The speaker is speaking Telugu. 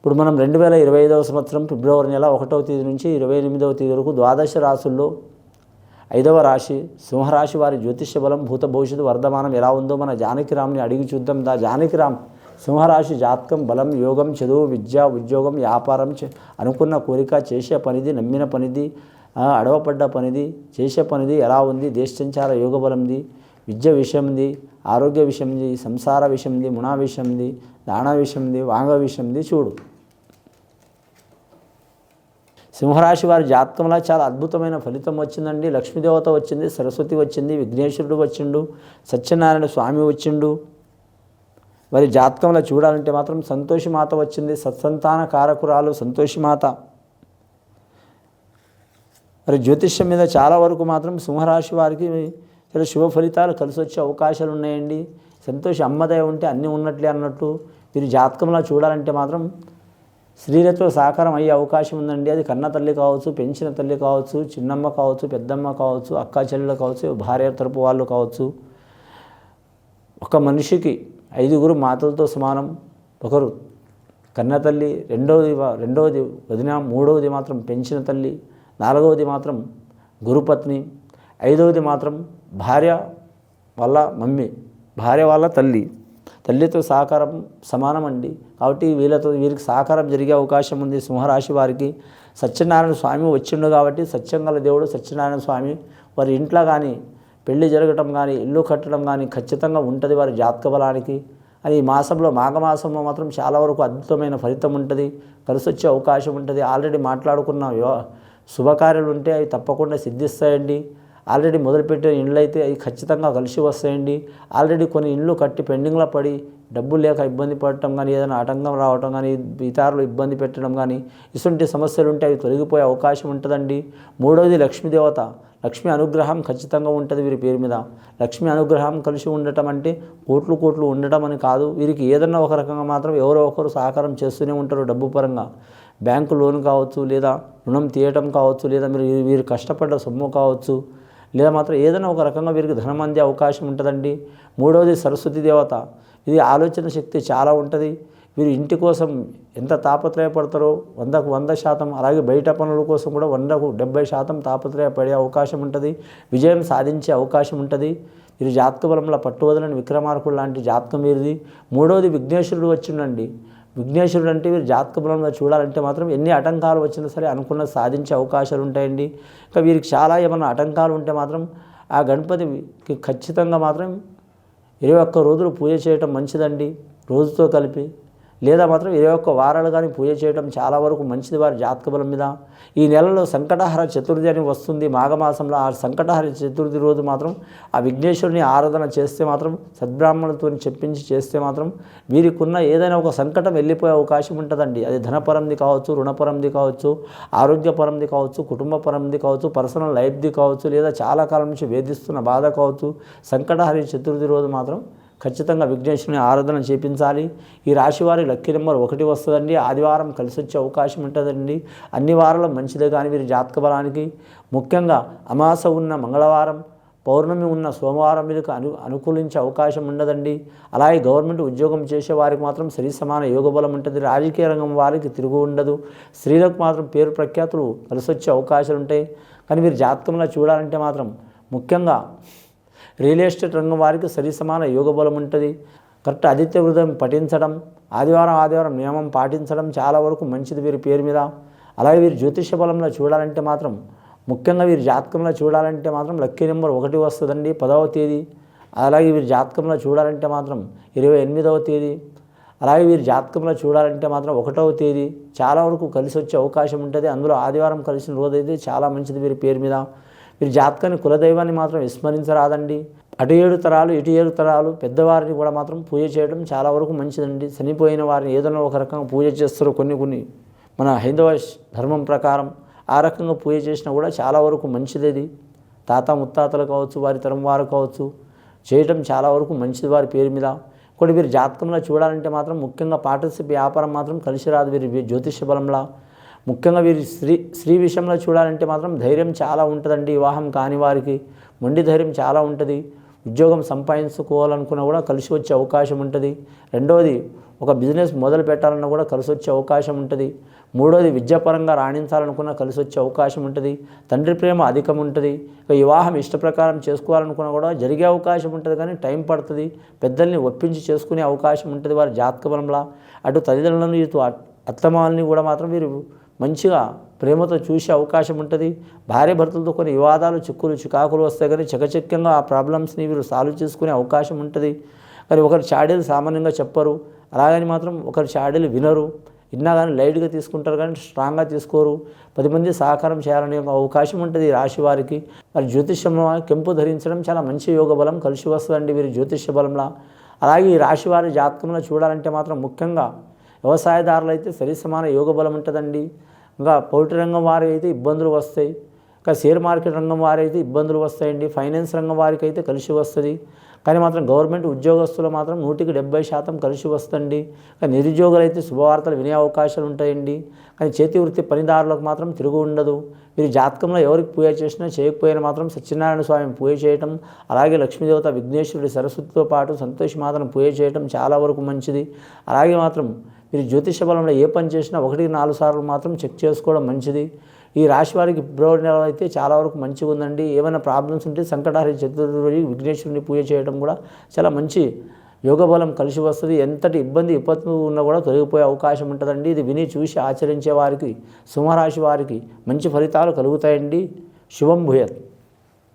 ఇప్పుడు మనం రెండు వేల ఇరవై ఐదవ సంవత్సరం ఫిబ్రవరి నెల ఒకటవ తేదీ నుంచి ఇరవై ఎనిమిదవ తేదీ వరకు ద్వాదశ రాశుల్లో ఐదవ రాశి సింహరాశి వారి జ్యోతిష్య బలం భూత భవిష్యత్తు వర్ధమానం ఎలా ఉందో మన జానకిరామ్ని అడిగి చూద్దాం. దా జానకిరామ్ సింహరాశి జాతకం బలం యోగం చదువు విద్య ఉద్యోగం వ్యాపారం చే- అనుకున్న కోరిక చేసే పనిది నమ్మిన పనిది అడవపడ్డ పనిది చేసే పనిది ఎలా ఉంది? దేశంచార యోగ బలంది విద్య విషయంది ఆరోగ్య విషయంది సంసార విషయంది మునా విషయంది దాన విషయంది వాంగ విషయంది చూడు. సింహరాశి వారి జాతకంలో చాలా అద్భుతమైన ఫలితం వచ్చిందండి. లక్ష్మీదేవత వచ్చింది సరస్వతి వచ్చింది విఘ్నేశ్వరుడు వచ్చిండు సత్యనారాయణ స్వామి వచ్చిండు. వారి జాతకంలో చూడాలంటే మాత్రం సంతోషిమాత వచ్చింది సత్సంతాన కారకురాలు సంతోషిమాత. మరి జ్యోతిష్యం మీద చాలా వరకు మాత్రం సింహరాశి వారికి చాలా శుభ ఫలితాలు కలిసి వచ్చే అవకాశాలు ఉన్నాయండి. సంతోషి అమ్మదయ ఉంటే అన్నీ ఉన్నట్లే అన్నట్టు మీరు జాతకంలో చూడాలంటే మాత్రం స్త్రీలతో సాకారం అయ్యే అవకాశం ఉందండి. అది కన్న తల్లి కావచ్చు పెంచిన తల్లి కావచ్చు చిన్నమ్మ కావచ్చు పెద్దమ్మ కావచ్చు అక్క చెల్లెలు కావచ్చు భార్య తరపు వాళ్ళు కావచ్చు. ఒక మనిషికి ఐదుగురు మాతలతో సమానం. ఒకరు కన్న తల్లి రెండవది రెండవది వదిన మూడవది మాత్రం పెంచిన తల్లి నాలుగవది మాత్రం గురుపత్ని ఐదవది మాత్రం భార్య వాళ్ళ మమ్మీ భార్య వాళ్ళ తల్లి. తల్లితో సహకారం సమానం అండి కాబట్టి వీళ్ళతో వీరికి సహకారం జరిగే అవకాశం ఉంది. సింహరాశి వారికి సత్యనారాయణ స్వామి వచ్చిండు కాబట్టి సత్యంగల దేవుడు సత్యనారాయణ స్వామి వారి ఇంట్లో కానీ పెళ్ళి జరగటం కానీ ఇల్లు కట్టడం కానీ ఖచ్చితంగా ఉంటుంది వారి జాతక బలానికి. అది ఈ మాసంలో మాఘమాసంలో మాత్రం చాలా వరకు అద్భుతమైన ఫలితం ఉంటుంది. కలిసి వచ్చే అవకాశం ఉంటుంది. ఆల్రెడీ మాట్లాడుకున్న శుభకార్యాలు ఉంటే అవి తప్పకుండా సిద్ధిస్తాయండి. ఆల్రెడీ మొదలుపెట్టిన ఇండ్లు అయితే అవి ఖచ్చితంగా కలిసి వస్తాయండి. ఆల్రెడీ కొన్ని ఇండ్లు కట్టి పెండింగ్లో పడి డబ్బులు లేక ఇబ్బంది పడటం కానీ ఏదైనా ఆటంకం రావటం కానీ ఇతరులు ఇబ్బంది పెట్టడం కానీ ఇటువంటి సమస్యలు ఉంటే అవి తొలగిపోయే అవకాశం ఉంటుందండి. మూడవది లక్ష్మీదేవత. లక్ష్మీ అనుగ్రహం ఖచ్చితంగా ఉంటుంది వీరి పేరు మీద. లక్ష్మీ అనుగ్రహం కలిసి ఉండటం అంటే కోట్లు కోట్లు ఉండటం అని కాదు. వీరికి ఏదన్నా ఒక రకంగా మాత్రం ఎవరో ఒకరు సహకారం చేస్తూనే ఉంటారు డబ్బు పరంగా. బ్యాంకు లోన్ కావచ్చు లేదా రుణం తీయటం కావచ్చు లేదా మీరు వీరు కష్టపడ్డ సొమ్ము కావచ్చు. లేదా మాత్రం ఏదైనా ఒక రకంగా వీరికి ధనం అందే అవకాశం ఉంటుందండి. మూడవది సరస్వతి దేవత. ఇది ఆలోచన శక్తి చాలా ఉంటుంది. వీరు ఇంటి కోసం ఎంత తాపత్రయపడతారో వందకు వంద శాతం అలాగే బయట పనుల కోసం కూడా వందకు డెబ్బై శాతం తాపత్రయపడే అవకాశం ఉంటుంది. విజయం సాధించే అవకాశం ఉంటుంది. వీరు జాతక బలంలో పట్టువదలని విక్రమార్కుడు లాంటి జాతకం వీరిది. మూడవది విఘ్నేశ్వరుడు వచ్చిండండి విఘ్నేశ్వరుడు అంటే వీరు జాతక బలంలో చూడాలంటే మాత్రం ఎన్ని ఆటంకాలు వచ్చినా సరే అనుకున్న సాధించే అవకాశాలు ఉంటాయండి. ఇంకా వీరికి చాలా ఏమైనా ఆటంకాలు ఉంటే మాత్రం ఆ గణపతికి ఖచ్చితంగా మాత్రం ఇరవై ఒక్క రోజులు పూజ చేయటం మంచిదండి. రోజుతో కలిపి లేదా మాత్రం ఇరవై ఒక్క వారాలు కానీ పూజ చేయడం చాలా వరకు మంచిది వారి జాతక బలం మీద. ఈ నెలలో సంకటహర చతుర్థి అని వస్తుంది. మాఘమాసంలో ఆ సంకటహర చతుర్థి రోజు మాత్రం ఆ విఘ్నేశ్వరుని ఆరాధన చేస్తే మాత్రం సద్బ్రాహ్మణులతో చెప్పించి చేస్తే మాత్రం వీరికున్న ఏదైనా ఒక సంకటం వెళ్ళిపోయే అవకాశం ఉంటుందండి. అది ధనపరంది కావచ్చు రుణపరంది కావచ్చు ఆరోగ్యపరంది కావచ్చు కుటుంబపరంది కావచ్చు పర్సనల్ లైఫ్ది కావచ్చు లేదా చాలా కాలం నుంచి వేధిస్తున్న బాధ కావచ్చు సంకటహరి చతుర్థి రోజు మాత్రం ఖచ్చితంగా విఘ్నేశ్వరుని ఆరాధన చేపించాలి. ఈ రాశి వారి లక్కీ నెంబర్ ఒకటి వస్తుందండి. ఆదివారం కలిసి వచ్చే అవకాశం ఉంటుందండి. అన్ని వారాలు మంచిదే కానీ వీరి జాతక బలానికి. ముఖ్యంగా అమాస ఉన్న మంగళవారం పౌర్ణమి ఉన్న సోమవారం మీకు అను అనుకూలించే అవకాశం ఉండదండి. అలాగే గవర్నమెంట్ ఉద్యోగం చేసే వారికి మాత్రం సరి సమాన యోగబలం ఉంటుంది. రాజకీయ రంగం వారికి తిరుగు ఉండదు. స్త్రీలకు మాత్రం పేరు ప్రఖ్యాతులు కలిసి వచ్చే అవకాశాలు ఉంటాయి కానీ మీరు జాతకంలో చూడాలంటే మాత్రం ముఖ్యంగా రియల్ ఎస్టేట్ రంగం వారికి సరి సమాన యోగ బలం ఉంటుంది. కరెక్ట్ ఆదిత్య హృదయం పఠించడం ఆదివారం ఆదివారం నియమం పాటించడం చాలా వరకు మంచిది వీరి పేరు మీద. అలాగే వీరి జ్యోతిష బలంలో చూడాలంటే మాత్రం ముఖ్యంగా వీరి జాతకంలో చూడాలంటే మాత్రం లక్కీ నెంబర్ ఒకటి వస్తుందండి పదవ తేదీ. అలాగే వీరి జాతకంలో చూడాలంటే మాత్రం ఇరవై ఎనిమిదవ తేదీ. అలాగే వీరి జాతకంలో చూడాలంటే మాత్రం ఒకటవ తేదీ. చాలా వరకు కలిసి వచ్చే అవకాశం ఉంటుంది. అందులో ఆదివారం కలిసిన రోజైతే చాలా మంచిది వీరి పేరు మీద. వీరి జాతకాన్ని కులదైవాన్ని మాత్రం విస్మరించరాదండి. అటు ఏడు తరాలు ఇటు ఏడు తరాలు పెద్దవారిని కూడా మాత్రం పూజ చేయడం చాలా వరకు మంచిదండి. చనిపోయిన వారిని ఏదైనా ఒక రకంగా పూజ చేస్తారు కొన్ని కొన్ని. మన హైందవ ధర్మం ప్రకారం ఆ రకంగా పూజ చేసినా కూడా చాలా వరకు మంచిది అది తాత ముత్తాతలు కావచ్చు వారి తరం వారు కావచ్చు చేయటం చాలా వరకు మంచిది వారి పేరు మీద. కొన్ని వీరి జాతకంలో చూడాలంటే మాత్రం ముఖ్యంగా పార్ట్నర్షిప్ వ్యాపారం మాత్రం కలిసి రాదు వీరి జ్యోతిష బలంలా. ముఖ్యంగా వీరి స్త్రీ స్త్రీ విషయంలో చూడాలంటే మాత్రం ధైర్యం చాలా ఉంటుందండి. వివాహం కాని వారికి మొండి ధైర్యం చాలా ఉంటుంది. ఉద్యోగం సంపాదించుకోవాలనుకున్నా కూడా కలిసి వచ్చే అవకాశం ఉంటుంది. రెండవది ఒక బిజినెస్ మొదలు పెట్టాలన్నా కూడా కలిసి వచ్చే అవకాశం ఉంటుంది. మూడోది విద్యాపరంగా రాణించాలనుకున్నా కలిసి వచ్చే అవకాశం ఉంటుంది. తండ్రి ప్రేమ అధికం ఉంటుంది. ఇక వివాహం ఇష్టప్రకారం చేసుకోవాలనుకున్నా కూడా జరిగే అవకాశం ఉంటుంది కానీ టైం పడుతుంది. పెద్దల్ని ఒప్పించి చేసుకునే అవకాశం ఉంటుంది వారి జాతక బలంలా. అటు తల్లిదండ్రులను ఇటు అట్- అత్తమాలని కూడా మాత్రం వీరు మంచిగా ప్రేమతో చూసే అవకాశం ఉంటుంది. భార్య భర్తలతో కొన్ని వివాదాలు చిక్కులు చికాకులు వస్తాయి కానీ చకచక్యంగా ఆ ప్రాబ్లమ్స్ని వీరు సాల్వ్ చేసుకునే అవకాశం ఉంటుంది. కానీ ఒకరి చాడీలు సామాన్యంగా చెప్పరు. అలాగని మాత్రం ఒకరి చాడీలు వినరు. విన్నా కానీ లైట్గా తీసుకుంటారు కానీ స్ట్రాంగ్గా తీసుకోరు. పది మంది సహకారం చేయాలనే అవకాశం ఉంటుంది రాశి వారికి. మరి జ్యోతిష్యం కెంపు ధరించడం చాలా మంచి యోగ బలం కలిసి వస్తుందండి వీరి జ్యోతిష్య బలంలా. అలాగే ఈ రాశి వారి జాతకంలో చూడాలంటే మాత్రం ముఖ్యంగా వ్యవసాయదారులు అయితే సరి సమాన యోగ బలం ఉంటుందండి. ఇంకా పౌల్ట్రీ రంగం వారి అయితే ఇబ్బందులు వస్తాయి. ఇంకా షేర్ మార్కెట్ రంగం వారైతే ఇబ్బందులు వస్తాయండి. ఫైనాన్స్ రంగం వారికి అయితే కలిసి వస్తుంది. కానీ మాత్రం గవర్నమెంట్ ఉద్యోగస్తులు మాత్రం నూటికి డెబ్బై శాతం కలిసి వస్తుంది కానీ నిరుద్యోగులు అయితే శుభవార్తలు వినే అవకాశాలు ఉంటాయండి. కానీ చేతి వృత్తి పనిదారులకు మాత్రం తిరుగు ఉండదు. మీరు జాతకంలో ఎవరికి పూజ చేసినా చేయకపోయినా మాత్రం సత్యనారాయణ స్వామి పూజ చేయటం అలాగే లక్ష్మీదేవత విఘ్నేశ్వరుడి సరస్వతితో పాటు సంతోషి మాతను పూజ చేయటం చాలా వరకు మంచిది. అలాగే మాత్రం మీరు జ్యోతిష బలంలో ఏ పని చేసినా ఒకటికి నాలుగు సార్లు మాత్రం చెక్ చేసుకోవడం మంచిది. ఈ రాశి వారికి ఫిబ్రవరి నెల అయితే చాలా వరకు మంచిగా ఉందండి. ఏమైనా ప్రాబ్లమ్స్ ఉంటే సంకటహరి చతుర్థి విఘ్నేశ్వరుని పూజ చేయడం కూడా చాలా మంచి యోగ బలం కలిసి వస్తుంది. ఎంతటి ఇబ్బంది విపత్తు ఉన్నా కూడా తొలగిపోయే అవకాశం ఉంటుందండి. ఇది విని చూసి ఆచరించే వారికి సింహరాశి వారికి మంచి ఫలితాలు కలుగుతాయండి. శుభం భూయత్.